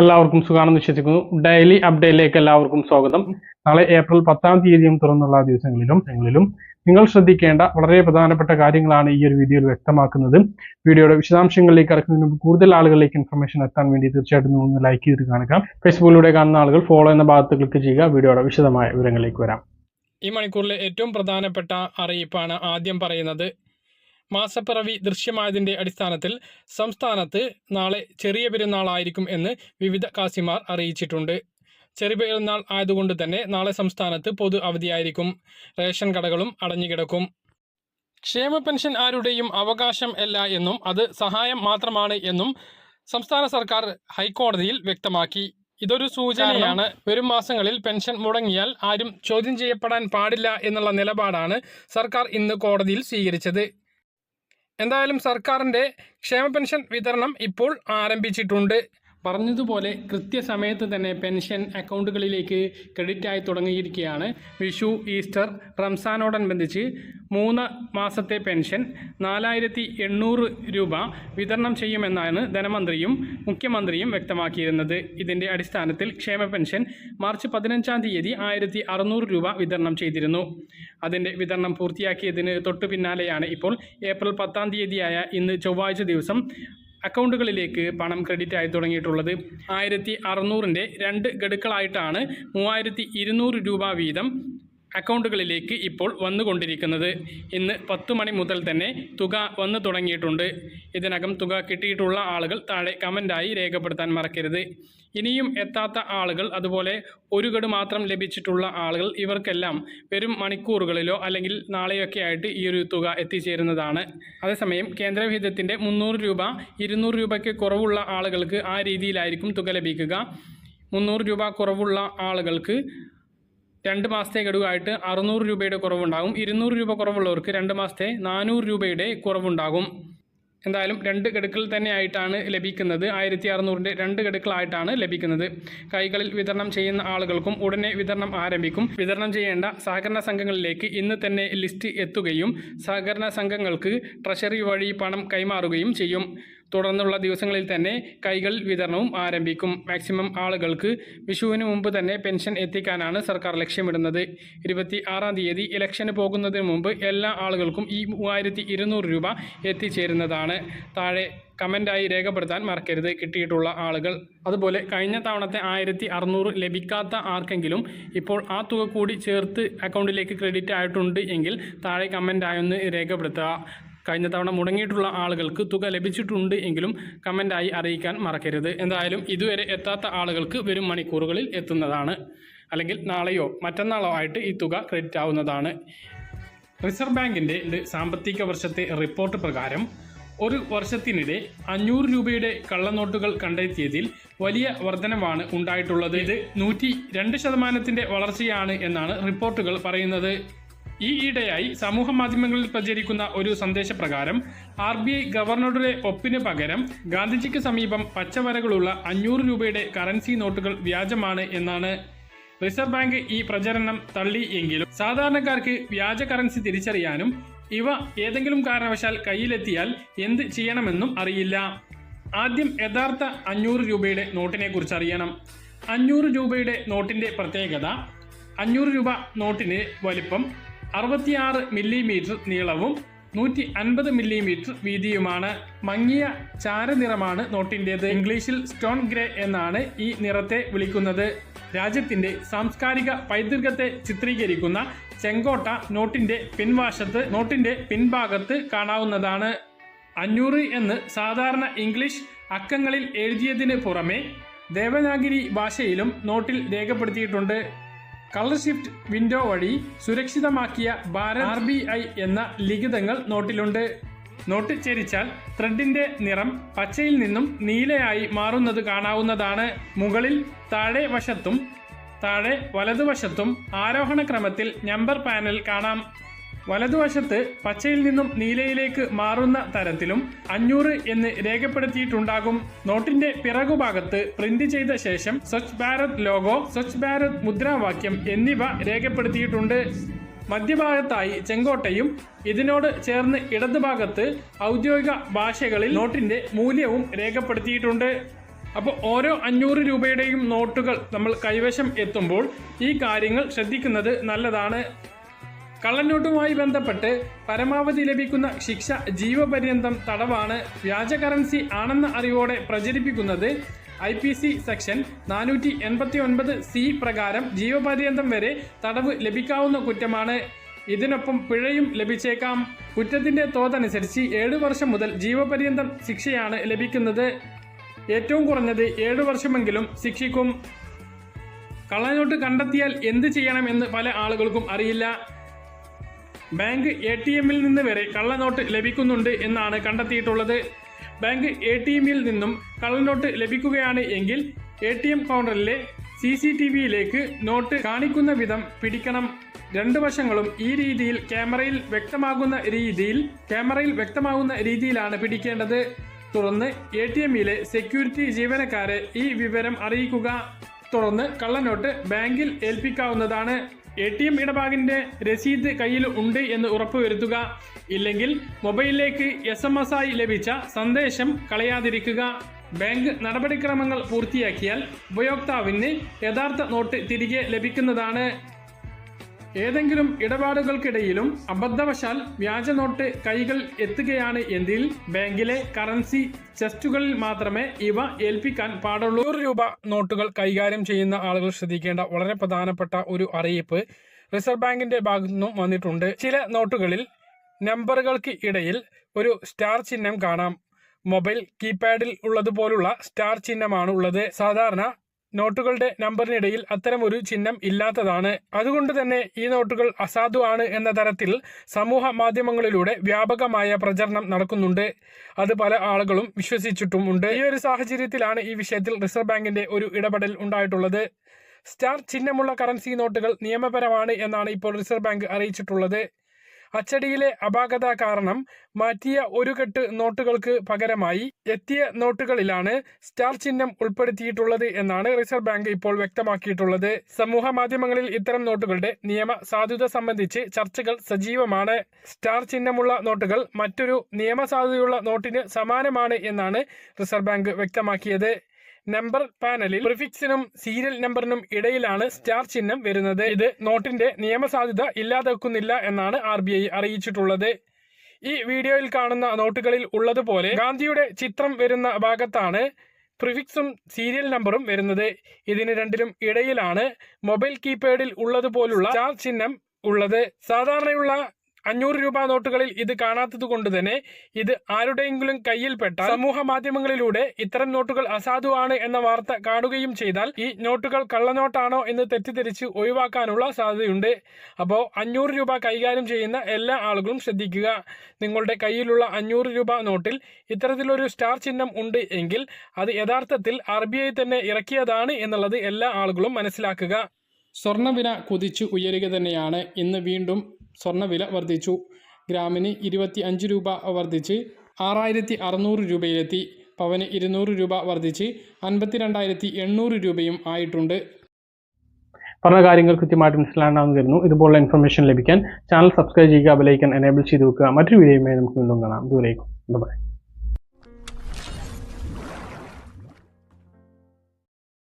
എല്ലാവർക്കും സുഖാണെന്ന് വിശ്വസിക്കുന്നു. ഡെയിലി അപ്ഡേറ്റിലേക്ക് എല്ലാവർക്കും സ്വാഗതം. നാളെ ഏപ്രിൽ പത്താം തീയതിയും തുറന്നുള്ള ദിവസങ്ങളിലും ദിവസങ്ങളിലും നിങ്ങൾ ശ്രദ്ധിക്കേണ്ട വളരെ പ്രധാനപ്പെട്ട കാര്യങ്ങളാണ് ഈ ഒരു വീഡിയോയിൽ വ്യക്തമാക്കുന്നത്. വീഡിയോയുടെ വിശദാംശങ്ങളിലേക്ക് കടക്കുന്നതിന് മുമ്പ് കൂടുതൽ ആളുകളിലേക്ക് ഇൻഫർമേഷൻ എത്താൻ വേണ്ടി തീർച്ചയായിട്ടും നിങ്ങൾ ലൈക്ക് ചെയ്ത് കാണുക. ഫേസ്ബുക്കിലൂടെ കാണുന്ന ആളുകൾ ഫോളോ എന്ന ഭാഗത്ത് ക്ലിക്ക് ചെയ്യുക. വീഡിയോയുടെ വിശദമായ വിവരങ്ങളിലേക്ക് വരാം. ഈ മണിക്കൂറിലെ ഏറ്റവും പ്രധാനപ്പെട്ട അറിയിപ്പാണ് ആദ്യം പറയുന്നത് മാസപ്പിറവി ദൃശ്യമായതിന്റെ അടിസ്ഥാനത്തിൽ സംസ്ഥാനത്ത് നാളെ ചെറിയ പെരുന്നാളായിരിക്കും എന്ന് വിവിധ കാസിമാർ അറിയിച്ചിട്ടുണ്ട്. ചെറിയ പെരുന്നാൾ ആയതുകൊണ്ട് തന്നെ നാളെ സംസ്ഥാനത്ത് പൊതു അവധിയായിരിക്കും. റേഷൻ കടകളും അടഞ്ഞുകിടക്കും. ക്ഷേമ പെൻഷൻ ആരുടെയും അവകാശം അല്ല എന്നും അത് സഹായം മാത്രമാണ് എന്നും സംസ്ഥാന സർക്കാർ ഹൈക്കോടതിയിൽ വ്യക്തമാക്കി. ഇതൊരു സൂചനയാണ്. വരും മാസങ്ങളിൽ പെൻഷൻ മുടങ്ങിയാൽ ആരും ചോദ്യം ചെയ്യപ്പെടാൻ പാടില്ല എന്നുള്ള നിലപാടാണ് സർക്കാർ ഇന്ന് കോടതിയിൽ സ്വീകരിച്ചത്. എന്തായാലും സർക്കാരിന്റെ ക്ഷേമ പെൻഷൻ വിതരണം ഇപ്പോൾ ആരംഭിച്ചിട്ടുണ്ട്. പറഞ്ഞതുപോലെ കൃത്യസമയത്ത് തന്നെ പെൻഷൻ അക്കൗണ്ടുകളിലേക്ക് ക്രെഡിറ്റ് ആയി തുടങ്ങിയിരിക്കുകയാണ്. വിഷു ഈസ്റ്റർ റംസാനോടനുബന്ധിച്ച് മൂന്ന് മാസത്തെ പെൻഷൻ നാലായിരത്തി എണ്ണൂറ് രൂപ വിതരണം ചെയ്യുമെന്നാണ് ധനമന്ത്രിയും മുഖ്യമന്ത്രിയും വ്യക്തമാക്കിയിരുന്നത്. ഇതിന്റെ അടിസ്ഥാനത്തിൽ ക്ഷേമ പെൻഷൻ മാർച്ച് പതിനഞ്ചാം തീയതി ആയിരത്തി അറുന്നൂറ് രൂപ വിതരണം ചെയ്തിരുന്നു. അതിന്റെ വിതരണം പൂർത്തിയാക്കിയതിന് തൊട്ടു പിന്നാലെയാണ് ഇപ്പോൾ ഏപ്രിൽ പത്താം തീയതിയായ ഇന്ന് ചൊവ്വാഴ്ച ദിവസം അക്കൗണ്ടുകളിലേക്ക് പണം ക്രെഡിറ്റ് ആയി തുടങ്ങിയിട്ടുള്ളത്. ആയിരത്തി അറുന്നൂറിന്റെ രണ്ട് ഗഡുക്കളായിട്ടാണ് മൂവായിരത്തി ഇരുന്നൂറ് രൂപ വീതം അക്കൗണ്ടുകളിലേക്ക് ഇപ്പോൾ വന്നുകൊണ്ടിരിക്കുന്നത്. ഇന്ന് പത്ത് മണി മുതൽ തന്നെ തുക വന്നു തുടങ്ങിയിട്ടുണ്ട്. ഇതിനകം തുക കിട്ടിയിട്ടുള്ള ആളുകൾ താഴെ കമന്റായി രേഖപ്പെടുത്താൻ മറക്കരുത്. ഇനിയും എത്താത്ത ആളുകൾ അതുപോലെ ഒരു ഗഡു മാത്രം ലഭിച്ചിട്ടുള്ള ആളുകൾ ഇവർക്കെല്ലാം വരും മണിക്കൂറുകളിലോ അല്ലെങ്കിൽ നാളെയൊക്കെ ആയിട്ട് ഈ ഒരു തുക എത്തിച്ചേരുന്നതാണ്. അതേസമയം കേന്ദ്രവിഹിതത്തിന്റെ മുന്നൂറ് രൂപ ഇരുന്നൂറ് രൂപയ്ക്ക് കുറവുള്ള ആളുകൾക്ക് ആ രീതിയിലായിരിക്കും തുക ലഭിക്കുക. മുന്നൂറ് രൂപ കുറവുള്ള ആളുകൾക്ക് രണ്ട് മാസത്തെ ഗഡുവായിട്ട് അറുന്നൂറ് രൂപയുടെ കുറവുണ്ടാകും. ഇരുന്നൂറ് രൂപ കുറവുള്ളവർക്ക് രണ്ട് മാസത്തെ നാനൂറ് രൂപയുടെ കുറവുണ്ടാകും. എന്തായാലും രണ്ട് ഗഡുക്കൾ തന്നെയായിട്ടാണ് ലഭിക്കുന്നത്. ആയിരത്തി അറുന്നൂറിന്റെ രണ്ട് ഗഡുക്കളായിട്ടാണ് ലഭിക്കുന്നത്. കൈകളിൽ വിതരണം ചെയ്യുന്ന ആളുകൾക്കും ഉടനെ വിതരണം ആരംഭിക്കും. വിതരണം ചെയ്യേണ്ട സഹകരണ സംഘങ്ങളിലേക്ക് ഇന്ന് തന്നെ ലിസ്റ്റ് എത്തുകയും സഹകരണ സംഘങ്ങൾക്ക് ട്രഷറി വഴി പണം കൈമാറുകയും ചെയ്യും. തുടർന്നുള്ള ദിവസങ്ങളിൽ തന്നെ കൈകൾ വിതരണവും ആരംഭിക്കും. മാക്സിമം ആളുകൾക്ക് വിഷുവിന് മുമ്പ് തന്നെ പെൻഷൻ എത്തിക്കാനാണ് സർക്കാർ ലക്ഷ്യമിടുന്നത്. ഇരുപത്തി ആറാം തീയതി ഇലക്ഷന് പോകുന്നതിന് മുമ്പ് എല്ലാ ആളുകൾക്കും ഈ മൂവായിരത്തി രൂപ എത്തിച്ചേരുന്നതാണ്. താഴെ കമന്റായി രേഖപ്പെടുത്താൻ മറക്കരുത്. കിട്ടിയിട്ടുള്ള ആളുകൾ. അതുപോലെ കഴിഞ്ഞ തവണത്തെ ആയിരത്തി അറുന്നൂറ് ലഭിക്കാത്ത ആർക്കെങ്കിലും ഇപ്പോൾ ആ തുക കൂടി ചേർത്ത് അക്കൗണ്ടിലേക്ക് ക്രെഡിറ്റ് ആയിട്ടുണ്ട് എങ്കിൽ താഴെ കമന്റായൊന്ന് രേഖപ്പെടുത്തുക. കഴിഞ്ഞ തവണ മുടങ്ങിയിട്ടുള്ള ആളുകൾക്ക് തുക ലഭിച്ചിട്ടുണ്ട് എങ്കിലും കമന്റായി അറിയിക്കാൻ മറക്കരുത്. എന്തായാലും ഇതുവരെ എത്താത്ത ആളുകൾക്ക് വരും മണിക്കൂറുകളിൽ എത്തുന്നതാണ്. അല്ലെങ്കിൽ നാളെയോ മറ്റന്നാളോ ആയിട്ട് ഈ തുക ക്രെഡിറ്റ് ആവുന്നതാണ്. റിസർവ് ബാങ്കിന്റെ സാമ്പത്തിക വർഷത്തെ റിപ്പോർട്ട് പ്രകാരം ഒരു വർഷത്തിനിടെ അഞ്ഞൂറ് രൂപയുടെ കള്ളനോട്ടുകൾ കണ്ടെത്തിയതിൽ വലിയ വർധനവാണ് ഉണ്ടായിട്ടുള്ളത്. ഇത് നൂറ്റി രണ്ട് ശതമാനത്തിന്റെ വളർച്ചയാണ് എന്നാണ് റിപ്പോർട്ടുകൾ പറയുന്നത്. ഈയിടെയായി സമൂഹ മാധ്യമങ്ങളിൽ പ്രചരിക്കുന്ന ഒരു സന്ദേശപ്രകാരം ആർ ബി ഐ ഗവർണറുടെ ഒപ്പിന് പകരം ഗാന്ധിജിക്ക് സമീപം പച്ചവരകളുള്ള അഞ്ഞൂറ് രൂപയുടെ കറൻസി നോട്ടുകൾ വ്യാജമാണ് എന്നാണ് റിസർവ് ബാങ്ക് ഈ പ്രചരണം തള്ളി എങ്കിലും സാധാരണക്കാർക്ക് വ്യാജ കറൻസി തിരിച്ചറിയാനും ഇവ ഏതെങ്കിലും കാരണവശാൽ കയ്യിലെത്തിയാൽ എന്ത് ചെയ്യണമെന്നും അറിയില്ല. ആദ്യം യഥാർത്ഥ അഞ്ഞൂറ് രൂപയുടെ നോട്ടിനെ കുറിച്ച് അറിയണം. അഞ്ഞൂറ് രൂപയുടെ നോട്ടിന്റെ പ്രത്യേകത അഞ്ഞൂറ് രൂപ നോട്ടിന് വലിപ്പം അറുപത്തിയാറ് മില്ലിമീറ്റർ നീളവും നൂറ്റി അൻപത് മില്ലിമീറ്റർ വീതിയുമാണ്. മങ്ങിയ ചാരനിറമാണ് നോട്ടിന്റേത് ഇംഗ്ലീഷിൽ സ്റ്റോൺ ഗ്രേ എന്നാണ് ഈ നിറത്തെ വിളിക്കുന്നത്. രാജ്യത്തിന്റെ സാംസ്കാരിക പൈതൃകത്തെ ചിത്രീകരിക്കുന്ന ചെങ്കോട്ട നോട്ടിന്റെ പിൻവാശത്ത് നോട്ടിന്റെ പിൻഭാഗത്ത് കാണാവുന്നതാണ്. അഞ്ഞൂറ് എന്ന് സാധാരണ ഇംഗ്ലീഷ് അക്കങ്ങളിൽ എഴുതിയതിന് പുറമെ ദേവനാഗിരി ഭാഷയിലും നോട്ടിൽ രേഖപ്പെടുത്തിയിട്ടുണ്ട്. കളർ ഷിഫ്റ്റ് വിൻഡോ വഴി സുരക്ഷിതമാക്കിയ ഭാരത് ആർ ബി ഐ എന്ന ലിഖിതങ്ങൾ നോട്ടിലുണ്ട്. നോട്ട് ചരിച്ചാൽ ത്രെഡിന്റെ നിറം പച്ചയിൽ നിന്നും നീലയായി മാറുന്നത് കാണാവുന്നതാണ്. മുകളിൽ താഴെ വശത്തും താഴെ വലതുവശത്തും ആരോഹണ ക്രമത്തിൽ നമ്പർ പാനൽ കാണാം. വലതുവശത്ത് പച്ചയിൽ നിന്നും നീലയിലേക്ക് മാറുന്ന തരത്തിലും അഞ്ഞൂറ് എന്ന് രേഖപ്പെടുത്തിയിട്ടുണ്ടാകും. നോട്ടിന്റെ പിറകുഭാഗത്ത് പ്രിന്റ് ചെയ്ത ശേഷം സ്വച്ഛ് ഭാരത് ലോഗോ സ്വച്ഛ് ഭാരത് മുദ്രാവാക്യം എന്നിവ രേഖപ്പെടുത്തിയിട്ടുണ്ട്. മധ്യഭാഗത്തായി ചെങ്കോട്ടയും ഇതിനോട് ചേർന്ന് ഇടതുഭാഗത്ത് ഔദ്യോഗിക ഭാഷകളിൽ നോട്ടിന്റെ മൂല്യവും രേഖപ്പെടുത്തിയിട്ടുണ്ട്. അപ്പോൾ ഓരോ അഞ്ഞൂറ് രൂപയുടെയും നോട്ടുകൾ നമ്മൾ കൈവശം എത്തുമ്പോൾ ഈ കാര്യങ്ങൾ ശ്രദ്ധിക്കുന്നത് നല്ലതാണ്. കള്ളനോട്ടുമായി ബന്ധപ്പെട്ട് പരമാവധി ലഭിക്കുന്ന ശിക്ഷ ജീവപര്യന്തം തടവാണ് വ്യാജ കറൻസി ആണെന്ന അറിവോടെ പ്രചരിപ്പിക്കുന്നത് ഐ പി സി സെക്ഷൻ നാനൂറ്റി എൺപത്തി ഒൻപത് സി പ്രകാരം ജീവപര്യന്തം വരെ തടവ് ലഭിക്കാവുന്ന കുറ്റമാണ്. ഇതിനൊപ്പം പിഴയും ലഭിച്ചേക്കാം. കുറ്റത്തിന്റെ തോതനുസരിച്ച് ഏഴ് വർഷം മുതൽ ജീവപര്യന്തം ശിക്ഷയാണ് ലഭിക്കുന്നത്. ഏറ്റവും കുറഞ്ഞത് ഏഴ് വർഷമെങ്കിലും ശിക്ഷിക്കും. കള്ളനോട്ട് കണ്ടെത്തിയാൽ എന്ത് ചെയ്യണമെന്ന് പല ആളുകൾക്കും അറിയില്ല. ബാങ്ക് എ ടി എമ്മിൽ നിന്ന് വരെ കള്ളനോട്ട് ലഭിക്കുന്നുണ്ട് എന്നാണ് കണ്ടെത്തിയിട്ടുള്ളത്. ബാങ്ക് എ ടി എമ്മിൽ നിന്നും കള്ളനോട്ട് ലഭിക്കുകയാണ് എങ്കിൽ എ ടി എം കൗണ്ടറിലെ സി സി ടി വിയിലേക്ക് നോട്ട് കാണിക്കുന്ന വിധം പിടിക്കണം. രണ്ട് വശങ്ങളും ഈ രീതിയിൽ ക്യാമറയിൽ വ്യക്തമാകുന്ന രീതിയിൽ ക്യാമറയിൽ വ്യക്തമാകുന്ന രീതിയിലാണ് പിടിക്കേണ്ടത്. തുടർന്ന് എ ടി എമ്മിലെ സെക്യൂരിറ്റി ജീവനക്കാരെ ഈ വിവരം അറിയിക്കുക. തുടർന്ന് കള്ളനോട്ട് ബാങ്കിൽ ഏൽപ്പിക്കാവുന്നതാണ്. എ ടി എം ഇടപാടിന്റെ രസീത് കയ്യിൽ ഉണ്ട് എന്ന് ഉറപ്പുവരുത്തുക. ഇല്ലെങ്കിൽ മൊബൈലിലേക്ക് എസ് എം എസ് ആയി ലഭിച്ച സന്ദേശം കളയാതിരിക്കുക. ബാങ്ക് നടപടിക്രമങ്ങൾ പൂർത്തിയാക്കിയാൽ ഉപയോക്താവിന് യഥാർത്ഥ നോട്ട് തിരികെ ലഭിക്കുന്നതാണ്. ഏതെങ്കിലും ഇടപാടുകൾക്കിടയിലും അബദ്ധവശാൽ വ്യാജ നോട്ട് കൈകൾ എത്തുകയാണ് എങ്കിൽ ബാങ്കിലെ കറൻസി ചെസ്റ്റുകളിൽ മാത്രമേ ഇവ ഏൽപ്പിക്കാൻ പാടുള്ളൂ. നൂറ് രൂപ നോട്ടുകൾ കൈകാര്യം ചെയ്യുന്ന ആളുകൾ ശ്രദ്ധിക്കേണ്ട വളരെ പ്രധാനപ്പെട്ട ഒരു അറിയിപ്പ് റിസർവ് ബാങ്കിന്റെ ഭാഗത്തു നിന്നും വന്നിട്ടുണ്ട്. ചില നോട്ടുകളിൽ നമ്പറുകൾക്ക് ഇടയിൽ ഒരു സ്റ്റാർ ചിഹ്നം കാണാം. മൊബൈൽ കീപാഡിൽ ഉള്ളതുപോലുള്ള സ്റ്റാർ ചിഹ്നമാണ് ഉള്ളത്. സാധാരണ നോട്ടുകളുടെ നമ്പറിനിടയിൽ അത്തരമൊരു ചിഹ്നം ഇല്ലാത്തതാണ്. അതുകൊണ്ട് തന്നെ ഈ നോട്ടുകൾ അസാധുവാണ് എന്ന തരത്തിൽ സമൂഹ മാധ്യമങ്ങളിലൂടെ വ്യാപകമായ പ്രചരണം നടക്കുന്നുണ്ട്. അത് പല ആളുകളും വിശ്വസിച്ചിട്ടുമുണ്ട്. ഈ ഒരു സാഹചര്യത്തിലാണ് ഈ വിഷയത്തിൽ റിസർവ് ബാങ്കിന്റെ ഒരു ഇടപെടൽ ഉണ്ടായിട്ടുള്ളത്. സ്റ്റാർ ചിഹ്നമുള്ള കറൻസി നോട്ടുകൾ നിയമപരമാണ് എന്നാണ് ഇപ്പോൾ റിസർവ് ബാങ്ക് അറിയിച്ചിട്ടുള്ളത്. അച്ചടിയിലെ അപാകത കാരണം മാറ്റിയ ഒരു കെട്ട് നോട്ടുകൾക്ക് പകരമായി എത്തിയ നോട്ടുകളിലാണ് സ്റ്റാർ ചിഹ്നം ഉൾപ്പെടുത്തിയിട്ടുള്ളത് എന്നാണ് റിസർവ് ബാങ്ക് ഇപ്പോൾ വ്യക്തമാക്കിയിട്ടുള്ളത്. സമൂഹ മാധ്യമങ്ങളിൽ ഇത്തരം നോട്ടുകളുടെ നിയമ സാധുത സംബന്ധിച്ച് ചർച്ചകൾ സജീവമാണ്. സ്റ്റാർ ചിഹ്നമുള്ള നോട്ടുകൾ മറ്റൊരു നിയമസാധുതയുള്ള നോട്ടിന് സമാനമാണ് എന്നാണ് റിസർവ് ബാങ്ക് വ്യക്തമാക്കിയത്. നമ്പർ പാനലിൽ പ്രിഫിക്സിനും സീരിയൽ നമ്പറിനും ഇടയിലാണ് സ്റ്റാർ ചിഹ്നം വരുന്നത്. ഇത് നോട്ടിന്റെ നിയമസാധ്യത ഇല്ലാതാക്കുന്നില്ല എന്നാണ് ആർ അറിയിച്ചിട്ടുള്ളത്. ഈ വീഡിയോയിൽ കാണുന്ന നോട്ടുകളിൽ ഉള്ളതുപോലെ ഗാന്ധിയുടെ ചിത്രം വരുന്ന ഭാഗത്താണ് പ്രിഫിക്സും സീരിയൽ നമ്പറും വരുന്നത്. ഇതിന് രണ്ടിലും ഇടയിലാണ് മൊബൈൽ കീപാഡിൽ ഉള്ളതുപോലുള്ള സ്റ്റാർ ചിഹ്നം ഉള്ളത്. സാധാരണയുള്ള അഞ്ഞൂറ് രൂപ നോട്ടുകളിൽ ഇത് കാണാത്തത് കൊണ്ട് തന്നെ ഇത് ആരുടെയെങ്കിലും കയ്യിൽപ്പെട്ട സമൂഹ മാധ്യമങ്ങളിലൂടെ ഇത്തരം നോട്ടുകൾ അസാധുവാണ് എന്ന വാർത്ത കാണുകയും ചെയ്താൽ ഈ നോട്ടുകൾ കള്ളനോട്ടാണോ എന്ന് തെറ്റിദ്ധരിച്ച് ഒഴിവാക്കാനുള്ള സാധ്യതയുണ്ട്. അപ്പോൾ അഞ്ഞൂറ് രൂപ കൈകാര്യം ചെയ്യുന്ന എല്ലാ ആളുകളും ശ്രദ്ധിക്കുക. നിങ്ങളുടെ കയ്യിലുള്ള അഞ്ഞൂറ് രൂപ നോട്ടിൽ ഇത്തരത്തിലൊരു സ്റ്റാർ ചിഹ്നം ഉണ്ട് എങ്കിൽ അത് യഥാർത്ഥത്തിൽ ആർ തന്നെ ഇറക്കിയതാണ് എന്നുള്ളത് എല്ലാ ആളുകളും മനസ്സിലാക്കുക. സ്വർണവില കുതിച്ചു ഉയരുക തന്നെയാണ്. ഇന്ന് വീണ്ടും സ്വർണവില വർദ്ധിച്ചു. ഗ്രാമിന് ഇരുപത്തി അഞ്ച് രൂപ വർദ്ധിച്ച് ആറായിരത്തി അറുന്നൂറ് രൂപയിലെത്തി. പവന് ഇരുന്നൂറ് രൂപ വർദ്ധിച്ച് അൻപത്തിരണ്ടായിരത്തി എണ്ണൂറ് രൂപയും ആയിട്ടുണ്ട്. പറഞ്ഞ കാര്യങ്ങൾ കൃത്യമായിട്ട് മനസ്സിലാണ്ടാവുന്ന തരുന്നു ഇതുപോലുള്ള ഇൻഫർമേഷൻ ലഭിക്കാൻ ചാനൽ സബ്സ്ക്രൈബ് ചെയ്യുക ബെലൈക്കൻ എനേബിൾ ചെയ്ത് വെക്കുക. മറ്റൊരു വീഡിയോയുമായി നമുക്ക് വീണ്ടും കാണാം. ദൂരേക്കും ബൈ